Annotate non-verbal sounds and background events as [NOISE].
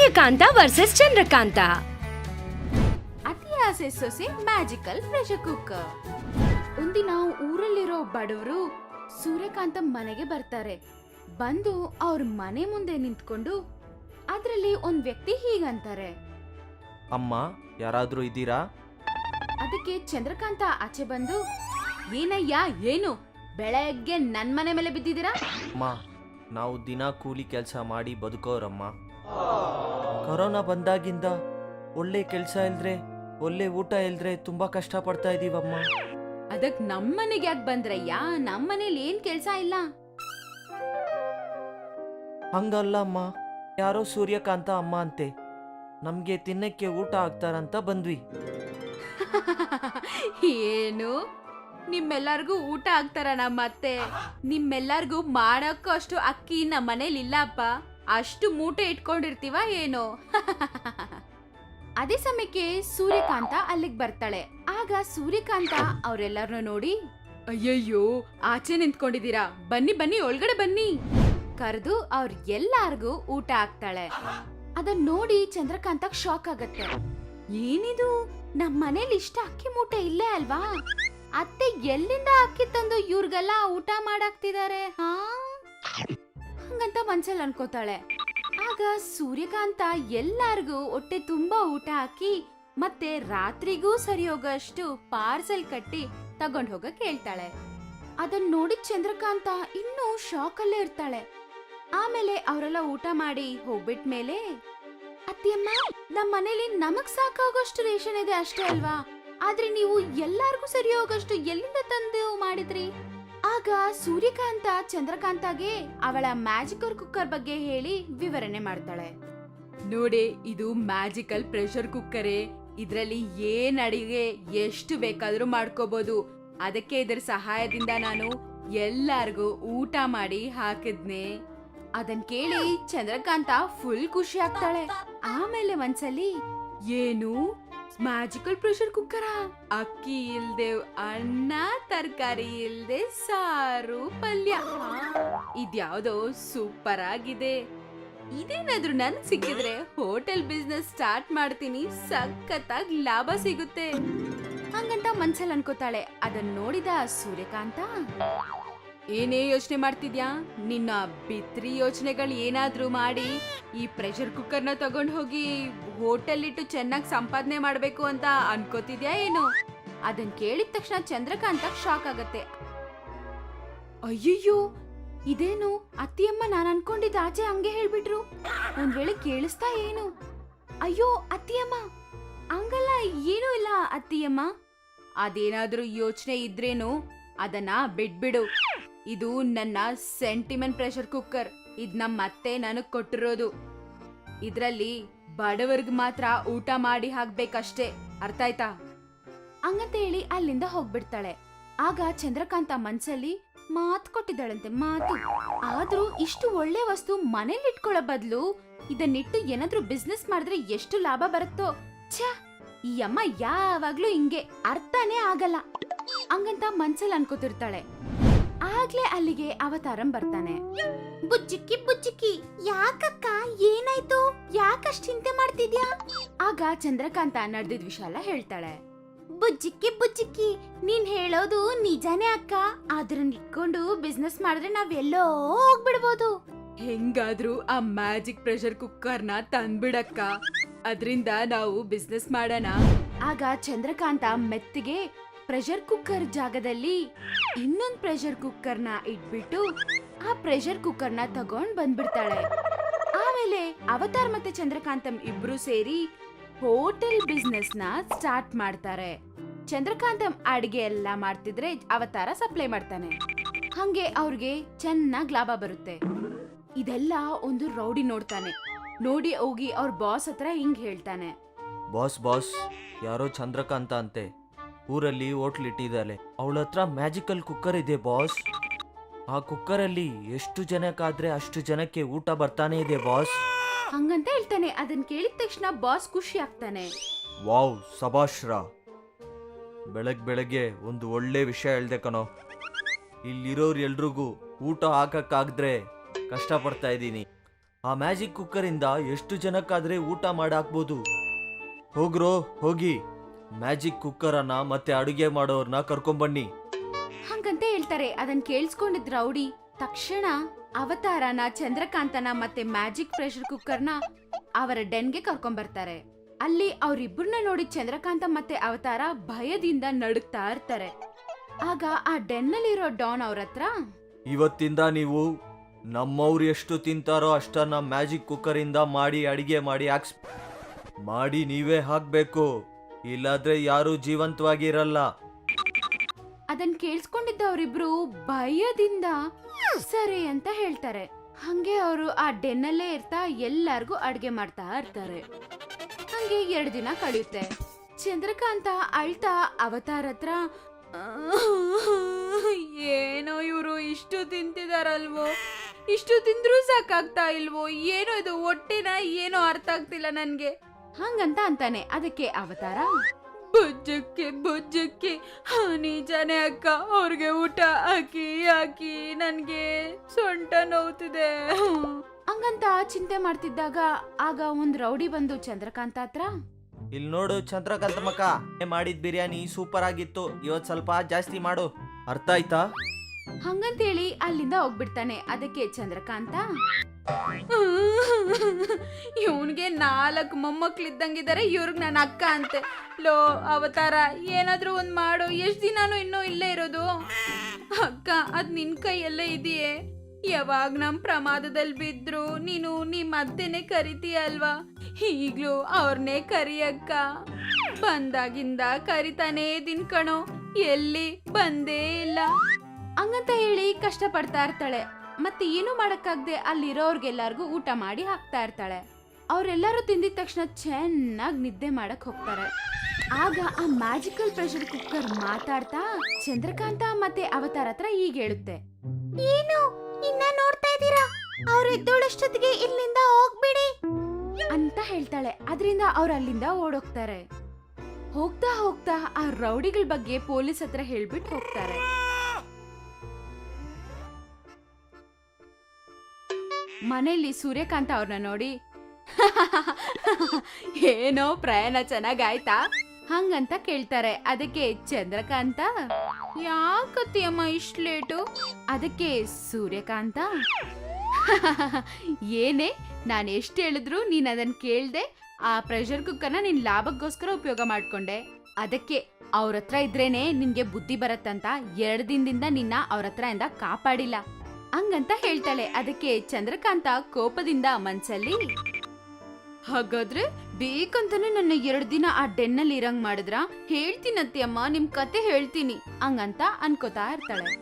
Suryakanta versus Chandrakanta. ಅತಿ ಆಸೆ ಸೊಸೆ ಮ್ಯಾಜಿಕಲ್ ಪ್ರೆಷರ್ ಕುಕ್ಕರ್ ಒಂದಿನ ಊರಲ್ಲಿರೋ ಬಡವರು ಸೂರ್ಯಕಾಂತ ಮನೆಗೆ ಬರ್ತಾರೆ. ಬಂದು ಅವ್ರ ಮನೆ ಮುಂದೆ ನಿಂತ್ಕೊಂಡು ಅದರಲ್ಲಿ ಒಂದ್ ವ್ಯಕ್ತಿ ಹೀಗಂತಾರೆ. ಅಮ್ಮ ಯಾರಾದ್ರೂ ಇದ್ದೀರಾ? ಅದಕ್ಕೆ ಚಂದ್ರಕಾಂತ ಆಚೆ ಬಂದು ಏನಯ್ಯ ಏನು? ಬೆಳಗ್ಗೆ ನನ್ ಮನೆ ಮೇಲೆ ಬಿದ್ದಿದ್ದೀರಾ? ಅಮ್ಮ ನಾವು ದಿನ ಕೂಲಿ ಕೆಲಸ ಮಾಡಿ ಬದುಕೋರಮ್ಮ. ಕೊರೋನಾ ಬಂದಾಗಿಂದ ಒಳ್ಳೆ ಕೆಲಸ ಇಲ್ದ್ರೆ ಒಳ್ಳೆ ಊಟ ಇಲ್ದ್ರೆ ತುಂಬಾ ಕಷ್ಟ ಪಡ್ತಾ ಇದೀವಮ್ಮ. ಅದಕ್ ನಮ್ಮನೆಗೆ ಯಾಕೆ ಬಂದ್ರಯ್ಯ? ನಮ್ಮನೇಲಿ ಏನ್ ಕೆಲ್ಸ ಇಲ್ಲ? ಹಂಗಲ್ಲ ಅಮ್ಮ. ಯಾರೋ ಸೂರ್ಯಕಾಂತ ಅಮ್ಮ ಅಂತೆ. ನಮ್ಗೆ ತಿನ್ನಕ್ಕೆ ಊಟ ಆಗ್ತಾರಂತ ಬಂದ್ವಿ. ಏನು? ನಿಮ್ಮೆಲ್ಲರಿಗೂ ಊಟ ಆಗ್ತಾರ ನಮ್ಮ ಅತ್ತೆ ನಿಮ್ಮೆಲ್ಲರಿಗೂ ಮಾಡಕ್ಕೂ ಅಷ್ಟು ಅಕ್ಕಿ ನಮ್ಮ ಮನೇಲಿ ಇಲ್ಲಪ್ಪ. ಅಷ್ಟು ಮೂಟೆ ಇಟ್ಕೊಂಡಿರ್ತೀವ ಏನೋ? ಅದೇ ಸಮಯಕ್ಕೆ ಸೂರ್ಯಕಾಂತ ಅಲ್ಲಿಗೆ ಬರ್ತಾಳೆ. ಆಗ ಸೂರ್ಯಕಾಂತ ಅವರೆಲ್ಲರನ್ನೂ ನೋಡಿ, ಅಯ್ಯಯ್ಯೋ, ಆಚೆ ನಿಂತ್ಕೊಂಡಿದ್ದೀರಾ? ಬನ್ನಿ ಬನ್ನಿ, ಒಳಗಡೆ ಬನ್ನಿ. ಕರೆದು ಅವ್ರ ಎಲ್ಲಾರ್ಗೂ ಊಟ ಹಾಕ್ತಾಳೆ. ಅದನ್ನ ನೋಡಿ ಚಂದ್ರಕಾಂತ ಶಾಕ್ ಆಗತ್ತೆ. ಏನಿದು? ನಮ್ಮ ಮನೇಲಿ ಇಷ್ಟ ಅಕ್ಕಿ ಮೂಟೆ ಇಲ್ಲೇ ಅಲ್ವಾ? ಅತ್ತೆ ಎಲ್ಲಿಂದ ಅಕ್ಕಿ ತಂದು ಇವ್ರಿಗೆಲ್ಲ ಊಟ ಮಾಡಾಕ್ತಿದ್ದಾರೆ ಹಾ? ಹಂಗಂತ ಮನ್ಸಲ್ಲಿ ಅನ್ಕೋತಾಳೆ. ಆಗ ಸೂರ್ಯಕಾಂತ ಎಲ್ಲಾರ್ಗೂ ಹೊಟ್ಟೆ ತುಂಬಾ ಊಟ ಹಾಕಿ ಮತ್ತೆ ರಾತ್ರಿಗೂ ಸರಿ ಹೋಗೋಷ್ಟು ಪಾರ್ಸೆಲ್ ಕಟ್ಟಿ ತಗೊಂಡ್ ಹೋಗಕ್ ಹೇಳ್ತಾಳೆ. ಅದನ್ ನೋಡಿ ಚಂದ್ರಕಾಂತ ಇನ್ನೂ ಶಾಕ್ ಅಲ್ಲೇ ಇರ್ತಾಳೆ. ಆಮೇಲೆ ಅವರೆಲ್ಲ ಊಟ ಮಾಡಿ ಹೋಗ್ಬಿಟ್ಮೇಲೆ ಅತ್ತಿಯಮ್ಮ ನಮ್ ಮನೇಲಿ ನಮಗ್ ಸಾಕಾಗೋಷ್ಟು ರೇಷನ್ ಇದೆ ಅಷ್ಟೇ ಅಲ್ವಾ? ಆದ್ರೆ ನೀವು ಎಲ್ಲಾರ್ಗೂ ಸರಿ ಹೋಗೋಷ್ಟು ಎಲ್ಲಿಂದ ತಂದು ಮಾಡಿದ್ರಿ? ಆಗ ಸೂರ್ಯಕಾಂತ ಚಂದ್ರಕಾಂತಗೆ ಅವಳ ಮ್ಯಾಜಿಕಲ್ ಕುಕ್ಕರ್ ಬಗ್ಗೆ ಹೇಳಿ ವಿವರಣೆ ಮಾಡ್ತಾಳೆ. ನೋಡಿ ಇದು ಮ್ಯಾಜಿಕಲ್ ಪ್ರೆಷರ್ ಕುಕ್ಕರೇ. ಇದರಲ್ಲಿ ಏನ್ ಅಡಿಗೆ ಎಷ್ಟು ಬೇಕಾದ್ರೂ ಮಾಡ್ಕೋಬಹುದು ಅದಕ್ಕೆ ಇದರ ಸಹಾಯದಿಂದ ನಾನು ಎಲ್ಲಾರ್ಗೂ ಊಟ ಮಾಡಿ ಹಾಕಿದ್ನೆ. ಅದನ್ ಕೇಳಿ ಚಂದ್ರಕಾಂತ ಫುಲ್ ಖುಷಿ ಆಗ್ತಾಳೆ. ಆಮೇಲೆ ಒಂದ್ಸಲಿ ಏನು? ಮ್ಯಾಜಿಕಲ್ ಪ್ರೆಷರ್ ಕುಕ್ಕರ ಅಕ್ಕಿ ಇಲ್ದೆ ಅನ್ನ, ತರಕಾರಿ ಇಲ್ದೆ ಸಾರು, ಪಲ್ಯ. ಇದ್ಯಾವುದೋ ಸೂಪರ್ ಆಗಿದೆ. ಇದೇನಾದ್ರೂ ನನ್ ಸಿಕ್ಕಿದ್ರೆ ಹೋಟೆಲ್ ಬಿಸ್ನೆಸ್ ಸ್ಟಾರ್ಟ್ ಮಾಡ್ತೀನಿ. ಸಖತ್ತಾಗಿ ಲಾಭ ಸಿಗುತ್ತೆ. ಹಂಗಂತ ಮನ್ಸಲ್ಲಿ ಅನ್ಕೋತಾಳೆ. ಅದನ್ನ ನೋಡಿದ ಸೂರ್ಯಕಾಂತ. ಏನೇ ಯೋಚನೆ ಮಾಡ್ತಿದ್ಯಾ? ನಿನ್ನ ಬಿತ್ರಿ ಯೋಚನೆಗಳು ಏನಾದ್ರೂ ಮಾಡಿ ಈ ಪ್ರೆಷರ್ ಕುಕ್ಕರ್ನ ತಗೊಂಡು ಹೋಗಿ ಹೋಟೆಲ್ ಇಟ್ಟು ಚೆನ್ನಾಗಿ ಸಂಪಾದನೆ ಮಾಡ್ಬೇಕು ಅಂತ ಅನ್ಕೋತಿದ್ಯಾ ಏನು? ಅದನ್ ಕೇಳಿದ ತಕ್ಷಣ ಚಂದ್ರಕಾಂತ ಶಾಕ್ ಆಗತ್ತೆ. ಅಯ್ಯಯ್ಯೋ! ಇದೇನು? ಅತ್ತಿಯಮ್ಮ ನಾನು ಅನ್ಕೊಂಡಿದ್ದ ಆಚೆ ಹಂಗೆ ಹೇಳ್ಬಿಟ್ರು. ಒಂದ್ ವೇಳೆ ಕೇಳಿಸ್ತಾ ಏನು? ಅಯ್ಯೋ, ಅತ್ತಿಯಮ್ಮ! ಹಂಗಲ್ಲ, ಏನೂ ಇಲ್ಲ ಅತ್ತಿಯಮ್ಮ. ಅದೇನಾದ್ರೂ ಯೋಚನೆ ಇದ್ರೇನು ಅದನ್ನ ಬಿಡ್ಬಿಡು ಇದು ನನ್ನ ಸೆಂಟಿಮೆಂಟ್ ಪ್ರೆಷರ್ ಕುಕ್ಕರ್. ಇದ್ ನಮ್ಮ ಅತ್ತೆ ನನಗ್ ಕೊಟ್ಟಿರೋದು. ಇದ್ರಲ್ಲಿ ಬಡವರ್ಗ್ ಮಾತ್ರ ಊಟ ಮಾಡಿ ಹಾಕ್ಬೇಕಷ್ಟೇ. ಅರ್ಥ ಆಯ್ತಾ? ಹಂಗಂತ ಹೇಳಿ ಅಲ್ಲಿಂದ ಹೋಗ್ಬಿಡ್ತಾಳೆ. ಆಗ ಚಂದ್ರಕಾಂತ ಮನ್ಸಲ್ಲಿ ಮಾತ್ ಕೊಟ್ಟಿದ್ದಾಳಂತೆ, ಮಾತು. ಆದ್ರೂ ಇಷ್ಟು ಒಳ್ಳೆ ವಸ್ತು ಮನೇಲಿ ಇಟ್ಕೊಳ್ಳೋ ಬದ್ಲು ಇದನ್ನಿಟ್ಟು ಏನಾದ್ರೂ ಬಿಸ್ನೆಸ್ ಮಾಡಿದ್ರೆ ಎಷ್ಟು ಲಾಭ ಬರುತ್ತೋ? ಛ, ಈ ಅಮ್ಮ ಯಾವಾಗ್ಲೂ ಹಿಂಗೆ ಅರ್ಥನೇ ಆಗಲ್ಲ. ಹಂಗಂತ ಮನ್ಸಲ್ಲಿ ಅನ್ಕೋತಿರ್ತಾಳೆ. ಆಗ್ಲೇ ಅಲ್ಲಿಗೆ ಅವತಾರಂ ಬರ್ತಾನೆ. ಬುಜ್ಜಿಕ್ಕಿ ಬುಜ್ಜಿಕ್ಕಿ ಯಾಕಕ್ಕ ಏನಾಯ್ತು? ಯಾಕಷ್ಟ್ ಚಿಂತೆ ಮಾಡ್ತಿದ್ಯಾ? ಆಗ ಚಂದ್ರಕಾಂತ ನಡೆದಿದ್ ವಿಶಾಲ ಹೇಳ್ತಾಳೆ. ಬುಜ್ಜಿಕ್ಕಿ ಬುಜ್ಜಿಕ್ಕಿ ನೀನ್ ಹೇಳೋದು ನಿಜಾನೇ ಅಕ್ಕ. ಅದನ್ನ ಇಟ್ಕೊಂಡು ಬಿಸ್ನೆಸ್ ಮಾಡಿದ್ರೆ ನಾವೆಲ್ಲೋ ಹೋಗ್ಬಿಡ್ಬೋದು. ಹೆಂಗಾದ್ರೂ ಆ ಮ್ಯಾಜಿಕ್ ಪ್ರೆಷರ್ ಕುಕ್ಕರ್ನ ತಂದ್ಬಿಡಕ್ಕ. ಅದ್ರಿಂದ ನಾವು ಬಿಸ್ನೆಸ್ ಮಾಡೋಣ. ಆಗ ಚಂದ್ರಕಾಂತ ಮೆತ್ತಿಗೆ ಪ್ರೆಷರ್ ಕುಕ್ಕರ್ ಜಾಗದಲ್ಲಿ ಇನ್ನೊಂದ್ ಪ್ರೆಷರ್ ಕುಕ್ಕರ್ನ ಇಟ್ಬಿಟ್ಟು ಆ ಪ್ರೆಷರ್ ಕುಕ್ಕರ್ನ ತಗೊಂಡ್ ಬಂದ್ಬಿಡ್ತಾಳೆ. ಆಮೇಲೆ ಅವತಾರ್ ಮತ್ತೆ ಚಂದ್ರಕಾಂತಂ ಇಬ್ರು ಸೇರಿ ಹೋಟೆಲ್ ಬಿಸ್ನೆಸ್ನ ಸ್ಟಾರ್ಟ್ ಮಾಡ್ತಾರೆ. ಚಂದ್ರಕಾಂತಂ ಅಡಿಗೆ ಎಲ್ಲ ಮಾಡ್ತಿದ್ರೆ ಅವತಾರ ಸಪ್ಲೈ ಮಾಡ್ತಾನೆ. ಹಂಗೆ ಅವ್ರಿಗೆ ಚೆನ್ನಾಗ್ ಲಾಭ ಬರುತ್ತೆ. ಇದೆಲ್ಲ ಒಂದು ರೌಡಿ ನೋಡ್ತಾನೆ. ನೋಡಿ ಹೋಗಿ ಅವ್ರ ಬಾಸ್ ಹತ್ರ ಹಿಂಗ್ ಹೇಳ್ತಾನೆ. ಬಾಸ್ ಬಾಸ್ ಯಾರೋ ಚಂದ್ರಕಾಂತ ಅಂತೆ. ಊರಲ್ಲಿ ಹೋಟ್ಲ್ ಇಟ್ಟಿದ್ದಾಳೆ. ಅವಳ ಹತ್ರ ಮ್ಯಾಜಿಕಲ್ ಕುಕ್ಕರ್ ಇದೆ ಬಾಸ್. ಆ ಕುಕ್ಕರಲ್ಲಿ ಎಷ್ಟು ಜನಕ್ಕಾದ್ರೆ ಅಷ್ಟು ಜನಕ್ಕೆ ಊಟ ಬರ್ತಾನೆ ಇದೆ ಬಾಸ್. ಹಂಗಂತ ಹೇಳ್ತಾನೆ. ಅದನ್ನ ಕೇಳಿದ ತಕ್ಷಣ ಬಾಸ್ ಖುಷಿ ಆಗ್ತಾನೆ. ವಾವ್ ಸಭಾಶ್ರ. ಬೆಳಗ್ ಬೆಳಗ್ಗೆ ಒಂದು ಒಳ್ಳೆ ವಿಷಯ ಹೇಳ್ದೆ ಕಣೋ. ಇಲ್ಲಿರೋರು ಎಲ್ರಿಗೂ ಊಟ ಹಾಕಕ್ಕಾಗ್ದ್ರೆ ಕಷ್ಟಪಡ್ತಾ ಇದ್ದೀನಿ. ಆ ಮ್ಯಾಜಿಕ್ ಕುಕ್ಕರಿಂದ ಎಷ್ಟು ಜನಕ್ಕಾದ್ರೆ ಊಟ ಮಾಡಾಕ್ಬೋದು? ಹೋಗ್ರೋ ಹೋಗಿ. ಮ್ಯಾಜಿಕ್ ಕುಕ್ಕರನ್ನ ಮತ್ತೆ ಅಡುಗೆ ಮಾಡೋರ್ನ ಕರ್ಕೊಂಬನ್ನಿ. ಹಂಗಂತ ಹೇಳ್ತಾರೆ. ಅದನ್ ಕೇಳಿಸ್ಕೊಂಡಿದ್ ರೌಡಿ ತಕ್ಷಣ ಅವತಾರನ ಚಂದ್ರಕಾಂತನ ಮತ್ತೆ ಮ್ಯಾಜಿಕ್ ಪ್ರೆಷರ್ ಕುಕ್ಕರ್ನ ಅವರ ಡೆನ್ಗೆ ಕರ್ಕೊಂಬರ್ತಾರೆ. ಅಲ್ಲಿ ಅವರಿಬ್ಬರನ್ನ ನೋಡಿ ಚಂದ್ರಕಾಂತ ಮತ್ತೆ ಅವತಾರ ಭಯದಿಂದ ನಡುಗ್ತಾ ಇರ್ತಾರೆ. ಆಗ ಆ ಡೆನ್ನಲ್ಲಿರೋ ಡಾನ್ ಅವ್ರ ಹತ್ರ ಇವತ್ತಿಂದ ನೀವು ನಮ್ಮವ್ರು ಎಷ್ಟು ತಿಂತಾರೋ ಅಷ್ಟನ್ನ ಮ್ಯಾಜಿಕ್ ಕುಕ್ಕರಿಂದ ಮಾಡಿ ಅಡಿಗೆ ಮಾಡಿ ಹಾಕ್ಸ್ ಮಾಡಿ ನೀವೇ ಹಾಕ್ಬೇಕು. ಇಲ್ಲಾದ್ರೆ ಯಾರು ಜೀವಂತವಾಗಿ ಇರಲ್ಲ. ಅದನ್ ಕೇಳಿಸ್ಕೊಂಡಿದ್ದ ಅವರಿಬ್ರು ಭಯದಿಂದ ಸರಿ ಅಂತ ಹೇಳ್ತಾರೆ. ಹಂಗೆ ಅವರು ಆ ಡೆನ್ನಲ್ಲೇ ಇರ್ತಾ ಎಲ್ಲಾರ್ಗೂ ಅಡ್ಗೆ ಮಾಡ್ತಾ ಇರ್ತಾರೆ. ಹಂಗೆ ಎರಡು ದಿನ ಕಳೆಯುತ್ತೆ. ಚಂದ್ರಕಾಂತ ಅಳ್ತಾ ಅವತಾರ ಹತ್ರ, ಏನೋ ಇವರು ಇಷ್ಟು ತಿಂತಿದಾರಲ್ವೋ? ಇಷ್ಟು ತಿಂದ್ರೂ ಸಾಕಾಗ್ತಾ ಇಲ್ವೋ? ಏನೋ ಇದು ಹೊಟ್ಟೆನ ಏನೋ ಅರ್ಥ ಆಗ್ತಿಲ್ಲ ನನ್ಗೆ. ಹಂಗಂತ ಅಂತಾನೆ ಅದಕ್ಕೆ ಅವತಾರ? ಬುಜ್ಜಕ್ಕೆ ಬುಜ್ಜಕ್ಕೆ ಹಾ, ನಿಜಾನೇ ಅಕ್ಕ ಅವ್ರಿಗೆ ಊಟ ಹಾಕಿ ಹಾಕಿ ನನ್ಗೆ ಸೊಂಟ ನೋವ್ತಿದೆ. ಹಂಗಂತ ಚಿಂತೆ ಮಾಡ್ತಿದ್ದಾಗ ಆಗ ಒಂದ್ ರೌಡಿ ಬಂದು ಚಂದ್ರಕಾಂತ ಹತ್ರ? ಇಲ್ಲಿ ನೋಡು ಚಂದ್ರಕಾಂತ ಮಕ್ಕ ಮಾಡಿದ ಬಿರಿಯಾನಿ ಸೂಪರ್ ಆಗಿತ್ತು. ಇವತ್ ಸ್ವಲ್ಪ ಜಾಸ್ತಿ ಮಾಡು. ಅರ್ಥ ಆಯ್ತಾ? ಹಂಗಂತೇಳಿ ಅಲ್ಲಿಂದ ಹೋಗ್ಬಿಡ್ತಾನೆ. ಅದಕ್ಕೆ ಚಂದ್ರಕಾಂತ? [LAUGHS] ಇವನ್ಗೆ ನಾಲ್ಕು ಮೊಮ್ಮಕ್ಳಿದ್ದಂಗಿದ್ದಾರೆ ಇವ್ರಿಗೆ ನನ್ನ ಅಕ್ಕ ಅಂತೆ. ಲೋ, ಅವತಾರ, ಏನಾದರೂ ಒಂದ್ ಮಾಡು, ಎಷ್ಟ್ ದಿನಾನು ಇನ್ನೂ ಇಲ್ಲೇ ಇರೋದು? ಅಕ್ಕ, ಅದ್ ನಿನ್ ಕೈಯಲ್ಲೇ ಇದೆಯೇ? ಯಾವಾಗ ನಮ್ ಪ್ರಮಾದದಲ್ಲಿ ಬಿದ್ರು ನೀನು ನಿಮ್ಮ ಅತ್ತೆನೆ ಕರಿತೀಯ ಅಲ್ವಾ? ಈಗ್ಲೂ ಅವ್ರನ್ನೇ ಕರಿಯಕ್ಕ ಬಂದಾಗಿಂದ ಕರಿತಾನೇ ದಿನ್ ಕಣೋ, ಎಲ್ಲಿ ಬಂದೇ ಇಲ್ಲ. ಹಂಗಂತ ಹೇಳಿ ಕಷ್ಟ ಪಡ್ತಾ ಇರ್ತಾಳೆ. ಮತ್ತೆ ಏನು ಮಾಡೋಕ್ಕಾಗದೆ ಅಲ್ಲಿರೋರ್ಗೆಲ್ಲರಿಗೂ ಊಟ ಮಾಡಿ ಹಾಕ್ತಾ ಇರ್ತಾಳೆ. ಅವರೆಲ್ಲರೂ ತಿಂದಿದ ತಕ್ಷಣ ಚೆನ್ನಾಗಿ ನಿದ್ದೆ ಮಾಡಕ್ ಹೋಗ್ತಾರೆ. ಆಗ ಆ ಮ್ಯಾಜಿಕಲ್ ಪ್ರೆಷರ್ ಕುಕ್ಕರ್ ಮಾತಾಡ್ತಾ ಚಂದ್ರಕಾಂತ ಮತ್ತೆ ಅವತಾರ ಹತ್ರ ಈಗ ಹೇಳುತ್ತೆ. ಏನು? ಇನ್ನ ನೋಡ್ತಾ ಇದ್ದೀರಾ? ಅವ್ರು ಎದ್ದೋಳಷ್ಟೊತ್ತಿಗೆ ಇಲ್ಲಿಂದ ಹೋಗ್ಬಿಡಿ. ಅಂತ ಹೇಳ್ತಾಳೆ. ಅದರಿಂದ ಅವ್ರು ಅಲ್ಲಿಂದ ಓಡೋಗ್ತಾರೆ. ಹೋಗ್ತಾ ಹೋಗ್ತಾ ಆ ರೌಡಿಗಳ ಬಗ್ಗೆ ಪೊಲೀಸ್ ಹತ್ರ ಹೇಳ್ಬಿಟ್ಟು ಹೋಗ್ತಾರೆ. ಮನೆಯಲ್ಲಿ ಸೂರ್ಯಕಾಂತ ಅವ್ರನ್ನ ನೋಡಿ ಏನೋ ಪ್ರಯಾಣ ಚೆನ್ನಾಗಾಯ್ತಾ? ಹಂಗಂತ ಕೇಳ್ತಾರೆ. ಅದಕ್ಕೆ ಚಂದ್ರಕಾಂತ, ಯಾಕತ್ತಿಯಮ್ಮ ಇಷ್ಟು ಲೇಟು? ಅದಕ್ಕೆ ಸೂರ್ಯಕಾಂತ ಏನೇ, ನಾನು ಎಷ್ಟು ಹೇಳಿದ್ರು ನೀನು ಅದನ್ನು ಕೇಳ್ದೆ, ಆ ಪ್ರೆಷರ್ ಕುಕ್ಕರ್ನ ನಿನ್ನ ಲಾಭಕ್ಕೋಸ್ಕರ ಉಪಯೋಗ ಮಾಡ್ಕೊಂಡೆ. ಅದಕ್ಕೆ ಅವ್ರ ಹತ್ರ ಇದ್ರೇನೆ ನಿನಗೆ ಬುದ್ಧಿ ಬರತ್ತಂತ, ಎರಡು ದಿನದಿಂದ ನಿನ್ನ ಅವ್ರ ಹತ್ರ ಇಂದ ಕಾಪಾಡಿಲ್ಲ. ಹಂಗಂತ ಹೇಳ್ತಾಳೆ. ಅದಕ್ಕೆ ಚಂದ್ರಕಾಂತ ಕೋಪದಿಂದ ಮನ್ಸಲ್ಲಿ, ಹಾಗಾದ್ರೆ ಬೇಕಂತಾನೆ ನನ್ನ ಎರಡು ದಿನ ಆ ಡೆನ್ನಲ್ಲಿ ಇರಂಗ್ ಮಾಡಿದ್ರ? ಹೇಳ್ತೀನಂತೆ ಅಮ್ಮ, ನಿಮ್ ಕತೆ ಹೇಳ್ತೀನಿ. ಹಂಗಂತ ಅನ್ಕೋತಾ ಇರ್ತಾಳೆ.